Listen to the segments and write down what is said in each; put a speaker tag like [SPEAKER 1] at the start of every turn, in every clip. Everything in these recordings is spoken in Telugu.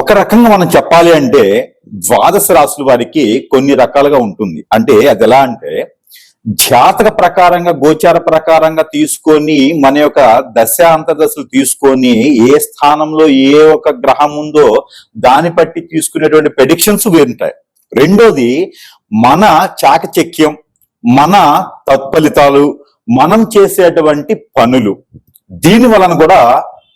[SPEAKER 1] ఒక రకంగా మనం చెప్పాలి అంటే ద్వాదశ రాశుల వారికి కొన్ని రకాలుగా ఉంటుంది. అంటే అది ఎలా అంటే జాతక ప్రకారంగా గోచార ప్రకారంగా తీసుకొని మన యొక్క దశ అంతర్దశలు తీసుకొని ఏ స్థానంలో ఏ ఒక గ్రహం ఉందో దాన్ని బట్టి తీసుకునేటువంటి ప్రెడిక్షన్స్ ఉంటాయి. రెండోది మన చాకచక్యం మన తత్ఫలితాలు మనం చేసేటువంటి పనులు. దీని వలన కూడా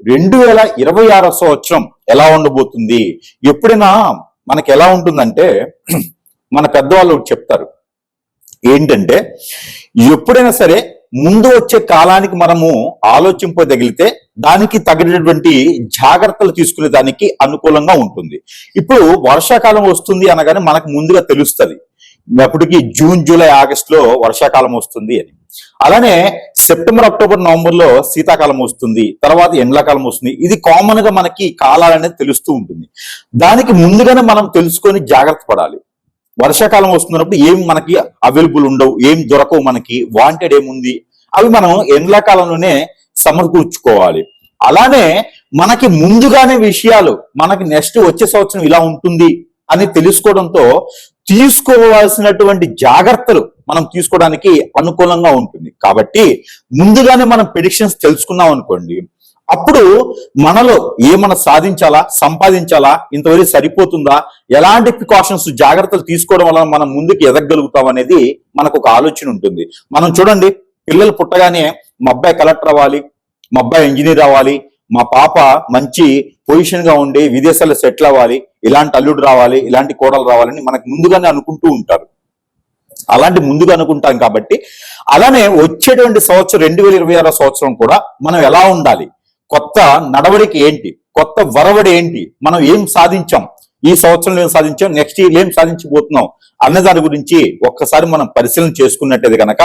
[SPEAKER 1] రెండు వేల ఇరవై ఆరో సంవత్సరం ఎలా ఉండబోతుంది? ఎప్పుడైనా మనకి ఎలా ఉంటుందంటే మన పెద్దవాళ్ళు చెప్తారు. ఏంటంటే ఎప్పుడైనా సరే ముందు వచ్చే కాలానికి మనము ఆలోచింపదగిలితే దానికి తగినటువంటి జాగ్రత్తలు తీసుకునే దానికి అనుకూలంగా ఉంటుంది. ఇప్పుడు వర్షాకాలం వస్తుంది అనగానే మనకు ముందుగా తెలుస్తుంది. అప్పటికి జూన్ జూలై ఆగస్ట్లో వర్షాకాలం వస్తుంది అని. అలానే సెప్టెంబర్ అక్టోబర్ నవంబర్లో శీతాకాలం వస్తుంది. తర్వాత ఎండాకాలం వస్తుంది. ఇది కామన్గా మనకి కాలాలు అనేది తెలుస్తూ ఉంటుంది. దానికి ముందుగానే మనం తెలుసుకొని జాగ్రత్త పడాలి. వర్షాకాలం వస్తున్నప్పుడు ఏం మనకి అవైలబుల్ ఉండవు ఏం దొరకవు మనకి వాంటెడ్ ఏముంది? అవి మనం ఎండాకాలంలోనే సమకూర్చుకోవాలి. అలానే మనకి ముందుగానే విషయాలు మనకి నెక్స్ట్ వచ్చే సంవత్సరం ఇలా ఉంటుంది అని తెలుసుకోవడంతో తీసుకోవాల్సినటువంటి జాగ్రత్తలు మనం తీసుకోవడానికి అనుకూలంగా ఉంటుంది. కాబట్టి ముందుగానే మనం ప్రిడిక్షన్స్ తెలుసుకున్నాం అనుకోండి అప్పుడు మనలో ఏమన్నా సాధించాలా సంపాదించాలా ఇంతవరకు సరిపోతుందా ఎలాంటి ప్రికాషన్స్ జాగ్రత్తలు తీసుకోవడం వల్ల మనం ముందుకు ఎదగలుగుతాం అనేది మనకు ఒక ఆలోచన ఉంటుంది. మనం చూడండి పిల్లలు పుట్టగానే మా అబ్బాయి కలెక్టర్ అవ్వాలి మా అబ్బాయి ఇంజనీర్ అవ్వాలి మా పాప మంచి పొజిషన్గా ఉండి విదేశాల్లో సెటిల్ అవ్వాలి ఇలాంటి అల్లుడు రావాలి ఇలాంటి కోడలు రావాలని మనకు ముందుగానే అనుకుంటూ ఉంటారు. అలాంటి ముందుగా అనుకుంటాం కాబట్టి అలానే వచ్చేటువంటి సంవత్సరం రెండు వేల ఇరవై ఆరో సంవత్సరం కూడా మనం ఎలా ఉండాలి? కొత్త నడవడిక ఏంటి? కొత్త వరవడి ఏంటి? మనం ఏం సాధించాం? ఈ సంవత్సరంలో ఏం సాధించాం? నెక్స్ట్ ఇయర్ ఏం సాధించబోతున్నాం? అన్న దాని గురించి ఒక్కసారి మనం పరిశీలన చేసుకున్నట్టయితే కనుక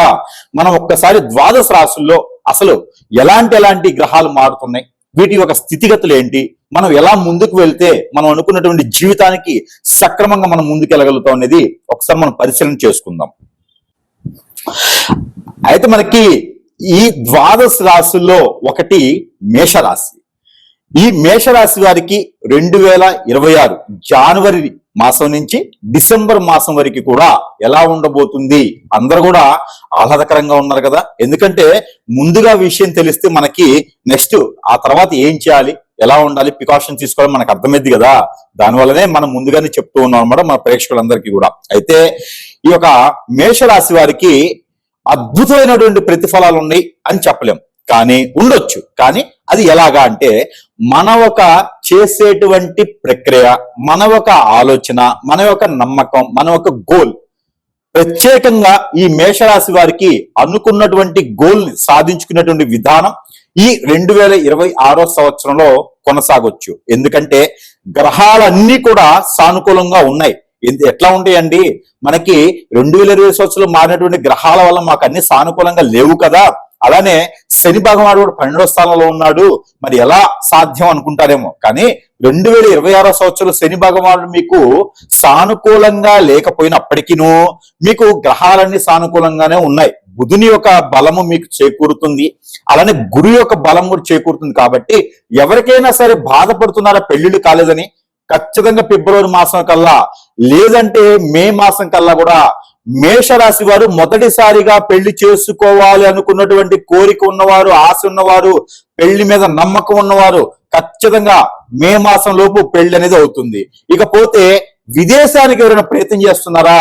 [SPEAKER 1] మనం ఒక్కసారి ద్వాదశ రాశుల్లో అసలు ఎలాంటి ఎలాంటి గ్రహాలు మారుతున్నాయి? వీటి యొక్క స్థితిగతులు ఏంటి? మనం ఎలా ముందుకు వెళ్తే మనం అనుకున్నటువంటి జీవితానికి సక్రమంగా మనం ముందుకు వెళ్ళగలుగుతాం అనేది ఒకసారి మనం పరిశీలన చేసుకుందాం. అయితే మనకి ఈ ద్వాదశ రాశుల్లో ఒకటి మేషరాశి. ఈ మేషరాశి వారికి రెండు వేల ఇరవై ఆరు జనవరి మాసం నుంచి డిసెంబర్ మాసం వరకు కూడా ఎలా ఉండబోతుంది? అందరూ కూడా ఆహ్లాదకరంగా ఉన్నారు కదా? ఎందుకంటే ముందుగా విషయం తెలిస్తే మనకి నెక్స్ట్ ఆ తర్వాత ఏం చేయాలి? ఎలా ఉండాలి? ప్రికాషన్ తీసుకోవాలి. మనకు అర్థమైంది కదా? దానివల్లనే మనం ముందుగానే చెప్తూ ఉన్నాం అనమాట మన ప్రేక్షకులందరికీ కూడా. అయితే ఈ యొక్క మేషరాశి వారికి అద్భుతమైనటువంటి ప్రతిఫలాలు ఉన్నాయి అని చెప్పలేం. కానీ ఉండొచ్చు. కానీ అది ఎలాగా అంటే మన ఒక చేసేటువంటి ప్రక్రియ మన ఒక ఆలోచన మన యొక్క నమ్మకం మన ఒక గోల్. ప్రత్యేకంగా ఈ మేషరాశి వారికి అనుకున్నటువంటి గోల్ని సాధించుకున్నటువంటి విధానం ఈ రెండు వేల ఇరవై ఆరో సంవత్సరంలో కొనసాగొచ్చు. ఎందుకంటే గ్రహాలన్నీ కూడా సానుకూలంగా ఉన్నాయి. ఎందు- ఎట్లా ఉంటాయండి? మనకి రెండు వేల ఇరవై సంవత్సరంలో మారినటువంటి గ్రహాల వల్ల మాకు అన్ని సానుకూలంగా లేవు కదా. అలానే శని భగవానుడు కూడా పన్నెండో స్థానంలో ఉన్నాడు. మరి ఎలా సాధ్యం అనుకుంటారేమో. కానీ రెండు వేల ఇరవై ఆరో సంవత్సరం శని భగవానుడు మీకు సానుకూలంగా లేకపోయినప్పటికీను మీకు గ్రహాలన్నీ సానుకూలంగానే ఉన్నాయి. బుధుని యొక్క బలము మీకు చేకూరుతుంది. అలానే గురు యొక్క బలం కూడా చేకూరుతుంది కాబట్టి ఎవరికైనా సరే బాధపడుతున్నారా పెళ్ళిళ్ళు కాలేదని? ఖచ్చితంగా ఫిబ్రవరి మాసం కల్లా. లేదంటే మే మాసం కల్లా కూడా మేషరాశి వారు మొదటిసారిగా పెళ్ళి చేసుకోవాలి అనుకున్నటువంటి కోరిక ఉన్నవారు ఆశ ఉన్నవారు పెళ్ళి మీద నమ్మకం ఉన్నవారు ఖచ్చితంగా మే మాసం లోపు పెళ్ళి అనేది అవుతుంది. ఇకపోతే విదేశానికి ఎవరైనా ప్రయత్నం చేస్తున్నారా?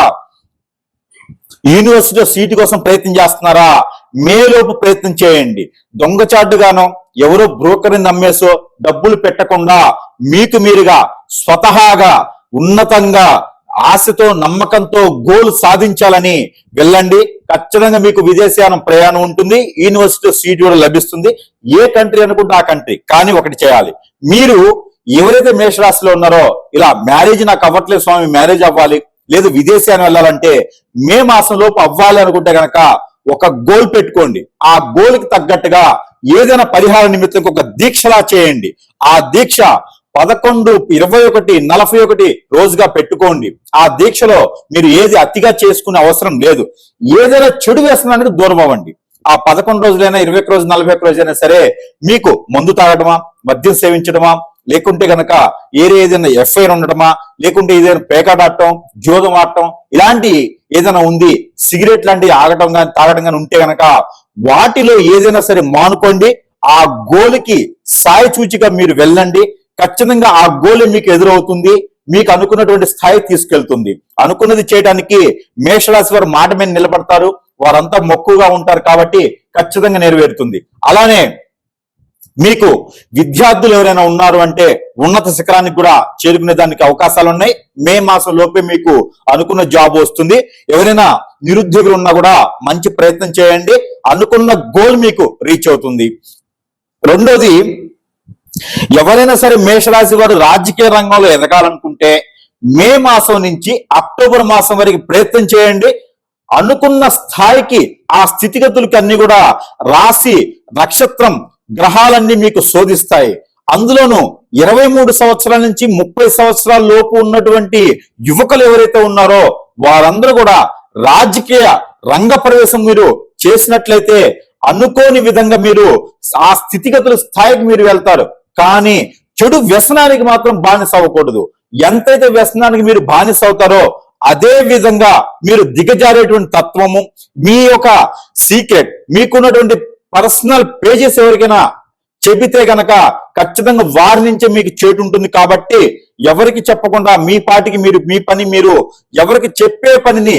[SPEAKER 1] యూనివర్సిటీలో సీటు కోసం ప్రయత్నం చేస్తున్నారా? మేలోపు ప్రయత్నం చేయండి. దొంగచాటుగానో ఎవరో బ్రోకర్ని నమ్మేసో డబ్బులు పెట్టకుండా మీకు మీరుగా స్వతహాగా ఉన్నతంగా ఆశతో నమ్మకంతో గోల్ సాధించాలని వెళ్ళండి. ఖచ్చితంగా మీకు విదేశయానం ప్రయాణం ఉంటుంది. యూనివర్సిటీ సీట్ కూడా లభిస్తుంది. ఏ కంట్రీ అనుకుంటే ఆ కంట్రీ కానీ ఒకటి చేయాలి. మీరు ఎవరైతే మేషరాశిలో ఉన్నారో ఇలా మ్యారేజ్ నాకు అవ్వట్లేదు స్వామి మ్యారేజ్ అవ్వాలి లేదు విదేశాన్ని వెళ్ళాలంటే మే మాసం లోపు అవ్వాలి అనుకుంటే కనుక ఒక గోల్ పెట్టుకోండి. ఆ గోల్కి తగ్గట్టుగా ఏదైనా పరిహార నిమిత్తం ఒక దీక్షలా చేయండి. ఆ దీక్ష పదకొండు ఇరవై ఒకటి నలభై ఒకటి రోజుగా పెట్టుకోండి. ఆ దీక్షలో మీరు ఏది అతిగా చేసుకునే అవసరం లేదు. ఏదైనా చెడు వ్యసనానికి దూరం అవ్వండి. ఆ పదకొండు రోజులైనా ఇరవై ఒక్క రోజు నలభై ఒక్క రోజైనా సరే మీకు మందు తాగడమా మద్యం సేవించడమా లేకుంటే గనక ఏరే ఏదైనా ఎఫ్ఐఆర్ ఉండటమా లేకుంటే ఏదైనా పేకాడాడటం జోదం ఆడటం ఇలాంటి ఏదైనా ఉంది సిగరెట్ లాంటివి ఆగటం కానీ తాగడం కానీ ఉంటే గనక వాటిలో ఏదైనా సరే మానుకోండి. ఆ గోలుకి సాయి చూచిగా మీరు వెళ్ళండి. ఖచ్చితంగా ఆ గోల్ మీకు ఎదురవుతుంది మీకు అనుకున్నటువంటి స్థాయి తీసుకెళ్తుంది. అనుకున్నది చేయడానికి మేషరాశి వారు మాట మీద నిలబడతారు వారంతా మక్కువగా ఉంటారు కాబట్టి ఖచ్చితంగా నెరవేరుతుంది. అలానే మీకు విద్యార్థులు ఎవరైనా ఉన్నారు అంటే ఉన్నత శిఖరానికి కూడా చేరుకునే దానికి అవకాశాలు ఉన్నాయి. మే మాసం లోపే మీకు అనుకున్న జాబ్ వస్తుంది. ఎవరైనా నిరుద్యోగులు ఉన్నా కూడా మంచి ప్రయత్నం చేయండి. అనుకున్న గోల్ మీకు రీచ్ అవుతుంది. రెండోది ఎవరైనా సరే మేషరాశి వారు రాజకీయ రంగంలో ఎదగాలనుకుంటే మే మాసం నుంచి అక్టోబర్ మాసం వరకు ప్రయత్నం చేయండి. అనుకున్న స్థాయికి ఆ స్థితిగతులకి అన్ని కూడా రాసి నక్షత్రం గ్రహాలన్నీ మీకు శోధిస్తాయి. అందులోనూ ఇరవై మూడు సంవత్సరాల నుంచి ముప్పై సంవత్సరాల లోపు ఉన్నటువంటి యువకులు ఎవరైతే ఉన్నారో వారందరూ కూడా రాజకీయ రంగ ప్రవేశం మీరు చేసినట్లయితే అనుకోని విధంగా మీరు ఆ స్థితిగతుల స్థాయికి మీరు వెళ్తారు. కానీ చెడు వ్యసనానికి మాత్రం బానిస అవ్వకూడదు. ఎంతైతే వ్యసనానికి మీరు బానిస అవుతారో అదే విధంగా మీరు దిగజారేటువంటి తత్వము మీ యొక్క సీక్రెట్ మీకున్నటువంటి పర్సనల్ పేజెస్ ఎవరికైనా చెబితే గనక ఖచ్చితంగా వారి నుంచే మీకు చేటు ఉంటుంది కాబట్టి ఎవరికి చెప్పకుండా మీ పాటికి మీరు మీ పని మీరు ఎవరికి చెప్పే పనిని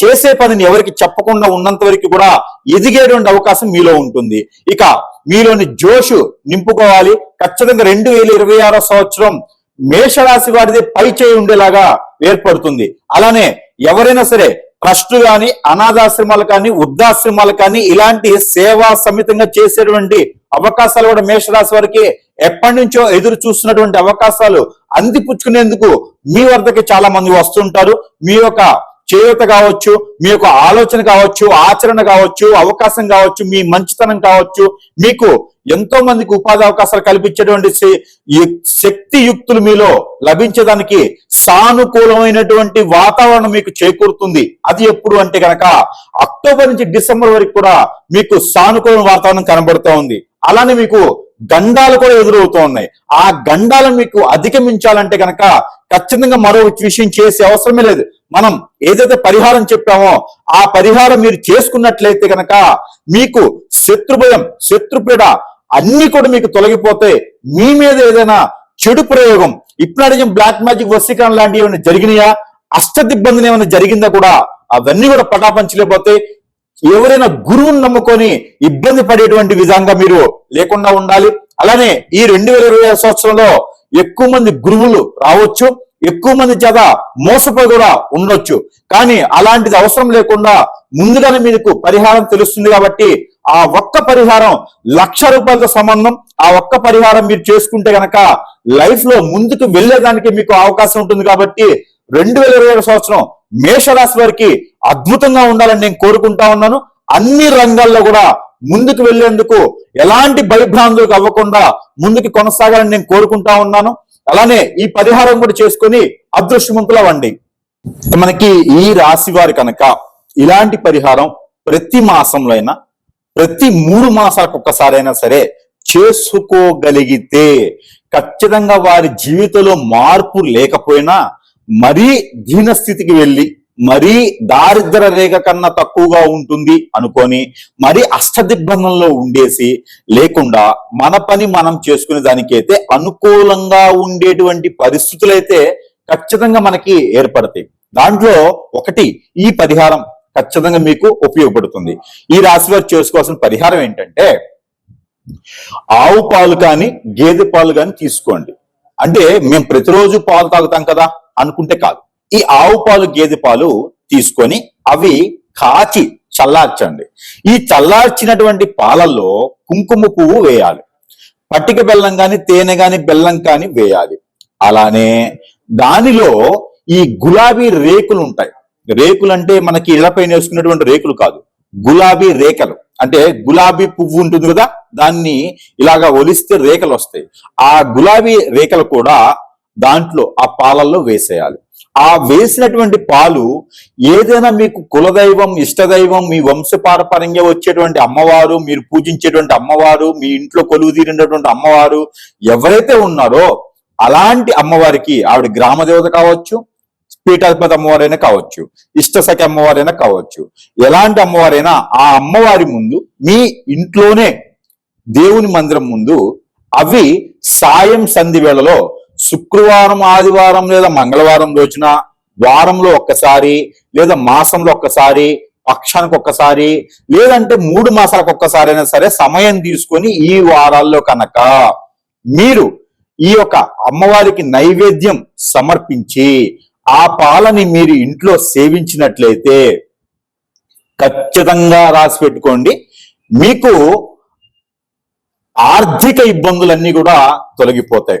[SPEAKER 1] చేసే పనిని ఎవరికి చెప్పకుండా ఉన్నంత వరకు కూడా ఎదిగేటువంటి అవకాశం మీలో ఉంటుంది. ఇక మీలోని జోషు నింపుకోవాలి. ఖచ్చితంగా రెండు వేల ఇరవై ఆరో సంవత్సరం మేషరాశి వారిది పై చేయి ఉండేలాగా ఏర్పడుతుంది. అలానే ఎవరైనా సరే ట్రస్ట్ కానీ అనాథాశ్రమాలు కానీ వృద్ధాశ్రమాలు కానీ ఇలాంటి సేవా సమితంగా చేసేటువంటి అవకాశాలు కూడా మేషరాశి వారికి ఎప్పటి నుంచో ఎదురు చూస్తున్నటువంటి అవకాశాలు అందిపుచ్చుకునేందుకు మీ వద్దకి చాలా మంది వస్తుంటారు. మీ యొక్క చేయూత కావచ్చు మీ యొక్క ఆలోచన కావచ్చు ఆచరణ కావచ్చు అవకాశం కావచ్చు మీ మంచితనం కావచ్చు మీకు ఎంతో మందికి ఉపాధి అవకాశాలు కల్పించేటువంటి శక్తి యుక్తులు మీలో లభించేదానికి సానుకూలమైనటువంటి వాతావరణం మీకు చేకూరుతుంది. అది ఎప్పుడు అంటే కనుక అక్టోబర్ నుంచి డిసెంబర్ వరకు కూడా మీకు సానుకూల వాతావరణం కనబడుతూ ఉంది. అలానే మీకు గండాలు కూడా ఎదురవుతూ ఉన్నాయి. ఆ గండాలను మీకు అధిగమించాలంటే కనుక ఖచ్చితంగా మరో విషయం చేసే అవసరమే లేదు. మనం ఏదైతే పరిహారం చెప్పామో ఆ పరిహారం మీరు చేసుకున్నట్లయితే కనుక మీకు శత్రుభయం శత్రుపీడ అన్ని కూడా మీకు తొలగిపోతే మీ మీద ఏదైనా చెడు ప్రయోగం ఇప్పుడు బ్లాక్ మ్యాజిక్ వసీకరణ లాంటివి ఏమైనా జరిగినాయా? అష్టదిబ్బందిని ఏమైనా జరిగిందా కూడా? అవన్నీ కూడా పటాపంచలేకపోతే ఎవరైనా గురువుని నమ్ముకొని ఇబ్బంది పడేటువంటి విధంగా మీరు లేకుండా ఉండాలి. అలానే ఈ రెండు వేల ఇరవై సంవత్సరంలో ఎక్కువ మంది గురువులు రావచ్చు. ఎక్కువ మంది చేత మోసపోయి కూడా ఉండొచ్చు. కానీ అలాంటిది అవసరం లేకుండా ముందుగానే మీకు పరిహారం తెలుస్తుంది కాబట్టి ఆ ఒక్క పరిహారం లక్ష రూపాయలతో సంబంధం. ఆ ఒక్క పరిహారం మీరు చేసుకుంటే గనక లైఫ్లో ముందుకు వెళ్ళేదానికి మీకు అవకాశం ఉంటుంది కాబట్టి రెండు వేల ఇరవై సంవత్సరం మేషరాశి వారికి అద్భుతంగా ఉండాలని నేను కోరుకుంటా ఉన్నాను. అన్ని రంగాల్లో కూడా ముందుకు వెళ్ళేందుకు ఎలాంటి భయభ్రాంతులకు అవ్వకుండా ముందుకు కొనసాగాలని నేను కోరుకుంటా ఉన్నాను. అలానే ఈ పరిహారం కూడా చేసుకొని అదృష్టవంతులు అవ్వండి మనకి ఈ రాశి వారి కనుక ఇలాంటి పరిహారం ప్రతి మాసంలో అయినా ప్రతి మూడు మాసాలకు ఒక్కసారైనా సరే చేసుకోగలిగితే ఖచ్చితంగా వారి జీవితంలో మార్పు లేకపోయినా మరీ దీనస్థితికి వెళ్ళి మరీ దారిద్ర రేఖ కన్నా తక్కువగా ఉంటుంది అనుకొని మరీ అష్టదిగ్బంధంలో ఉండేసి లేకుండా మన పని మనం చేసుకునే దానికైతే అనుకూలంగా ఉండేటువంటి పరిస్థితులు అయితే ఖచ్చితంగా మనకి ఏర్పడతాయి. దాంట్లో ఒకటి ఈ పరిహారం ఖచ్చితంగా మీకు ఉపయోగపడుతుంది. ఈ రాశి వారు చేసుకోవాల్సిన పరిహారం ఏంటంటే ఆవు పాలు కానీ గేదె పాలు కానీ తీసుకోండి. అంటే మేము ప్రతిరోజు పాలు తాగుతాం కదా అనుకుంటే కాదు. ఈ ఆవు పాలు గేదె పాలు తీసుకొని అవి కాచి చల్లార్చండి. ఈ చల్లార్చినటువంటి పాలల్లో కుంకుమ పువ్వు వేయాలి. పట్టిక బెల్లం కానీ తేనె కానీ బెల్లం కానీ వేయాలి. అలానే దానిలో ఈ గులాబీ రేకులు ఉంటాయి. రేకులు అంటే మనకి ఇళ్ళపైన వేసుకున్నటువంటి రేకులు కాదు. గులాబీ రేఖలు అంటే గులాబీ పువ్వు ఉంటుంది కదా దాన్ని ఇలాగా ఒలిస్తే రేఖలు వస్తాయి. ఆ గులాబీ రేఖలు కూడా దాంట్లో ఆ పాలల్లో వేసేయాలి. ఆ వేసినటువంటి పాలు ఏదైనా మీకు కులదైవం ఇష్టదైవం మీ వంశపారపరంగా వచ్చేటువంటి అమ్మవారు మీరు పూజించేటువంటి అమ్మవారు మీ ఇంట్లో కొలువు తీరినటువంటి అమ్మవారు ఎవరైతే ఉన్నారో అలాంటి అమ్మవారికి ఆవిడ గ్రామదేవత కావచ్చు పీఠాధిపతి అమ్మవారైనా కావచ్చు ఇష్టసఖి అమ్మవారైనా కావచ్చు ఎలాంటి అమ్మవారైనా ఆ అమ్మవారి ముందు మీ ఇంట్లోనే దేవుని మందిరం ముందు అవి సాయం సంధి వేళలో శుక్రవారం ఆదివారం లేదా మంగళవారం రోజున వారంలో ఒక్కసారి లేదా మాసంలో ఒక్కసారి పక్షానికి ఒక్కసారి లేదంటే మూడు మాసాలకు ఒక్కసారి అయినా సరే సమయం తీసుకొని ఈ వారాల్లో కనుక మీరు ఈ యొక్క అమ్మవారికి నైవేద్యం సమర్పించి ఆ పాలని మీరు ఇంట్లో సేవించినట్లయితే ఖచ్చితంగా రాసి పెట్టుకోండి. మీకు ఆర్థిక ఇబ్బందులన్నీ కూడా తొలగిపోతాయి.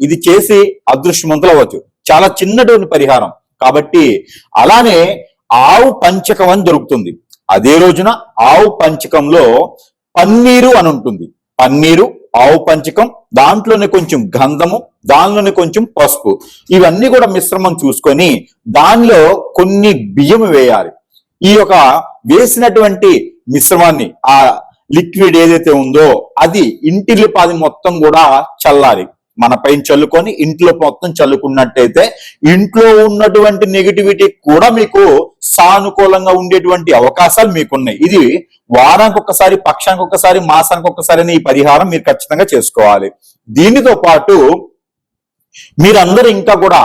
[SPEAKER 1] ఇది చేసి అదృష్టవంతులు అవ్వచ్చు చాలా చిన్నటువంటి పరిహారం. కాబట్టి అలానే ఆవు పంచకం అని దొరుకుతుంది. అదే రోజున ఆవు పంచకంలో పన్నీరు అని ఉంటుంది. పన్నీరు ఆవు పంచకం దాంట్లోనే కొంచెం గంధము దానిలోనే కొంచెం పసుపు. ఇవన్నీ కూడా మిశ్రమం చూసుకొని దానిలో కొన్ని బియ్యం వేయాలి. ఈ యొక్క వేసినటువంటి మిశ్రమాన్ని ఆ లిక్విడ్ ఏదైతే ఉందో అది ఇంటిల్లిపాది మొత్తం కూడా చల్లాలి. మన పైన చల్లుకొని ఇంట్లో మొత్తం చల్లుకున్నట్టయితే ఇంట్లో ఉన్నటువంటి నెగిటివిటీ కూడా మీకు సానుకూలంగా ఉండేటువంటి అవకాశాలు మీకున్నాయి. ఇది వారానికి ఒకసారి పక్షానికి ఒకసారి మాసానికి ఒకసారి ఈ పరిహారం మీరు ఖచ్చితంగా చేసుకోవాలి. దీనితో పాటు మీరందరూ ఇంకా కూడా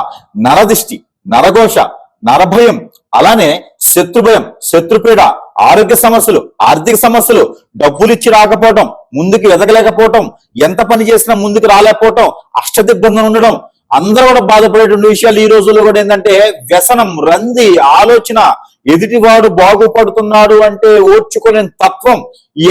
[SPEAKER 1] నరదిష్టి నరఘోష నరభయం అలానే శత్రుభయం శత్రుపీడ ఆరోగ్య సమస్యలు ఆర్థిక సమస్యలు డబ్బులు ఇచ్చి రాకపోవటం ముందుకు ఎదగలేకపోవటం ఎంత పని చేసినా ముందుకు రాలేకపోవటం అష్టదిగ్బంధం ఉండడం అందరూ కూడా బాధపడేటువంటి విషయాలు ఈ రోజుల్లో కూడా ఏంటంటే వ్యసనం రంది ఆలోచన ఎదుటివాడు బాగుపడుతున్నాడు అంటే ఓర్చుకునే తత్వం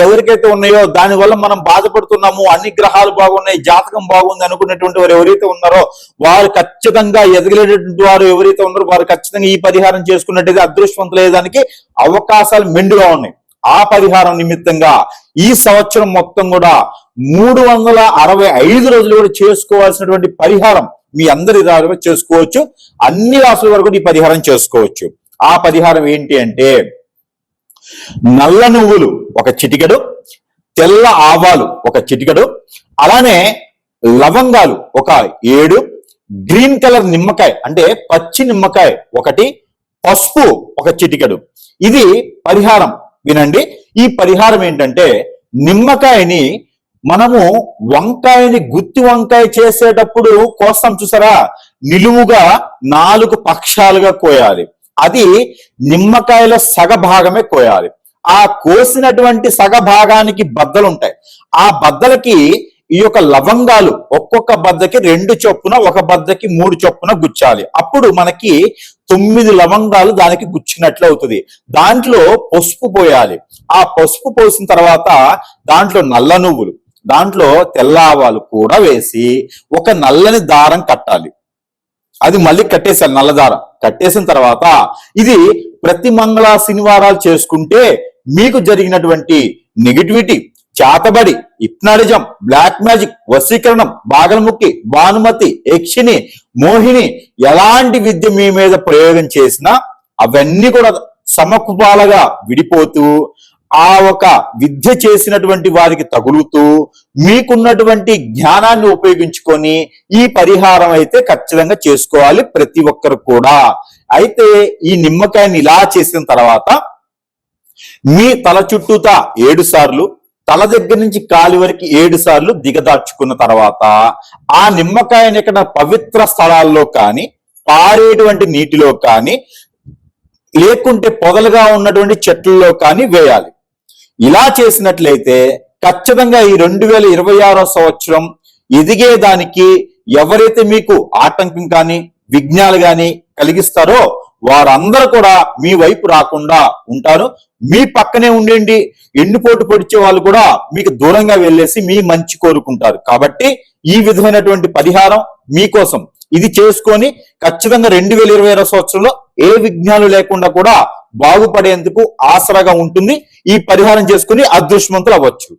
[SPEAKER 1] ఎవరికైతే ఉన్నాయో దానివల్ల మనం బాధపడుతున్నాము అన్ని గ్రహాలు బాగున్నాయి జాతకం బాగుంది అనుకున్నటువంటి వారు ఎవరైతే ఉన్నారో వారు ఖచ్చితంగా ఎదగలేటటువంటి వారు ఎవరైతే ఉన్నారో వారు ఖచ్చితంగా ఈ పరిహారం చేసుకున్నట్టుగా అదృష్టవంతులయ్యేదానికి అవకాశాలు మెండుగా ఉన్నాయి. ఆ పరిహారం నిమిత్తంగా ఈ సంవత్సరం మొత్తం కూడా మూడు వందల అరవై ఐదు రోజులు కూడా చేసుకోవాల్సినటువంటి పరిహారం మీ అందరి ద్వారా చేసుకోవచ్చు. అన్ని రాసుల వరకు ఈ పరిహారం చేసుకోవచ్చు. ఆ పరిహారం ఏంటి అంటే నల్ల నువ్వులు ఒక చిటికెడు తెల్ల ఆవాలు ఒక చిటికెడు అలానే లవంగాలు ఒక ఏడు గ్రీన్ కలర్ నిమ్మకాయ అంటే పచ్చి నిమ్మకాయ ఒకటి పసుపు ఒక చిటికెడు. ఇది పరిహారం వినండి. ఈ పరిహారం ఏంటంటే నిమ్మకాయని మనము వంకాయని గుత్తి వంకాయ చేసేటప్పుడు కోస్తాం చూసారా? నిలువుగా నాలుగు పక్షాలుగా కోయాలి. అది నిమ్మకాయలో సగ భాగమే కోయాలి. ఆ కోసినటువంటి సగ భాగానికి బద్దలు ఉంటాయి ఆ బద్దలకి ఈ యొక్క లవంగాలు ఒక్కొక్క బద్దకి రెండు చొప్పున ఒక బద్దకి మూడు చొప్పున గుచ్చాలి. అప్పుడు మనకి తొమ్మిది లవంగాలు దానికి గుచ్చినట్లు అవుతుంది. దాంట్లో పసుపు పోయాలి. ఆ పసుపు పోసిన తర్వాత దాంట్లో నల్ల నువ్వులు దాంట్లో తెల్ల ఆవాలు కూడా వేసి ఒక నల్లని దారం కట్టాలి. అది మళ్ళీ కట్టేశారు నల్లదార. కట్టేసిన తర్వాత ఇది ప్రతి మంగళ శనివారాలు చేసుకుంటే మీకు జరిగినటువంటి నెగిటివిటీ చాతబడి ఇప్నాడిజం బ్లాక్ మ్యాజిక్ వశీకరణం బాగలముక్కి భానుమతి యక్షిని మోహిని ఎలాంటి విద్య మీ మీద ప్రయోగం చేసినా అవన్నీ కూడా సమకుపాలగా విడిపోతూ ఆ ఒక విద్య చేసినటువంటి వారికి తగులుతూ మీకున్నటువంటి జ్ఞానాన్ని ఉపయోగించుకొని ఈ పరిహారం అయితే ఖచ్చితంగా చేసుకోవాలి ప్రతి ఒక్కరు కూడా. అయితే ఈ నిమ్మకాయని ఇలా చేసిన తర్వాత మీ తల చుట్టూతా ఏడు సార్లు తల దగ్గర నుంచి కాలి వరకు ఏడు సార్లు దిగదార్చుకున్న తర్వాత ఆ నిమ్మకాయని ఇక్కడ పవిత్ర స్థలాల్లో కానీ పారేటువంటి నీటిలో కానీ లేకుంటే పొదలుగా ఉన్నటువంటి చెట్లలో కానీ వేయాలి. ఇలా చేసినట్లయితే ఖచ్చితంగా ఈ రెండు వేల ఇరవై ఆరో సంవత్సరం ఎదిగేదానికి ఎవరైతే మీకు ఆటంకం కానీ విఘ్నాలు కానీ కలిగిస్తారో వారందరూ కూడా మీ వైపు రాకుండా ఉంటారు. మీ పక్కనే ఉండండి. ఎండిపోటు పొడిచే వాళ్ళు కూడా మీకు దూరంగా వెళ్ళేసి మీ మంచి కోరుకుంటారు. కాబట్టి ఈ విధమైనటువంటి పరిహారం మీకోసం. ఇది చేసుకొని ఖచ్చితంగా రెండు వేల ఇరవై సంవత్సరంలో ఏ విఘ్నాలు లేకుండా కూడా బాగుపడేందుకు ఆసరాగా ఉంటుంది. ఈ పరిహారం చేసుకుని అదృష్టవంతులు అవ్వచ్చు.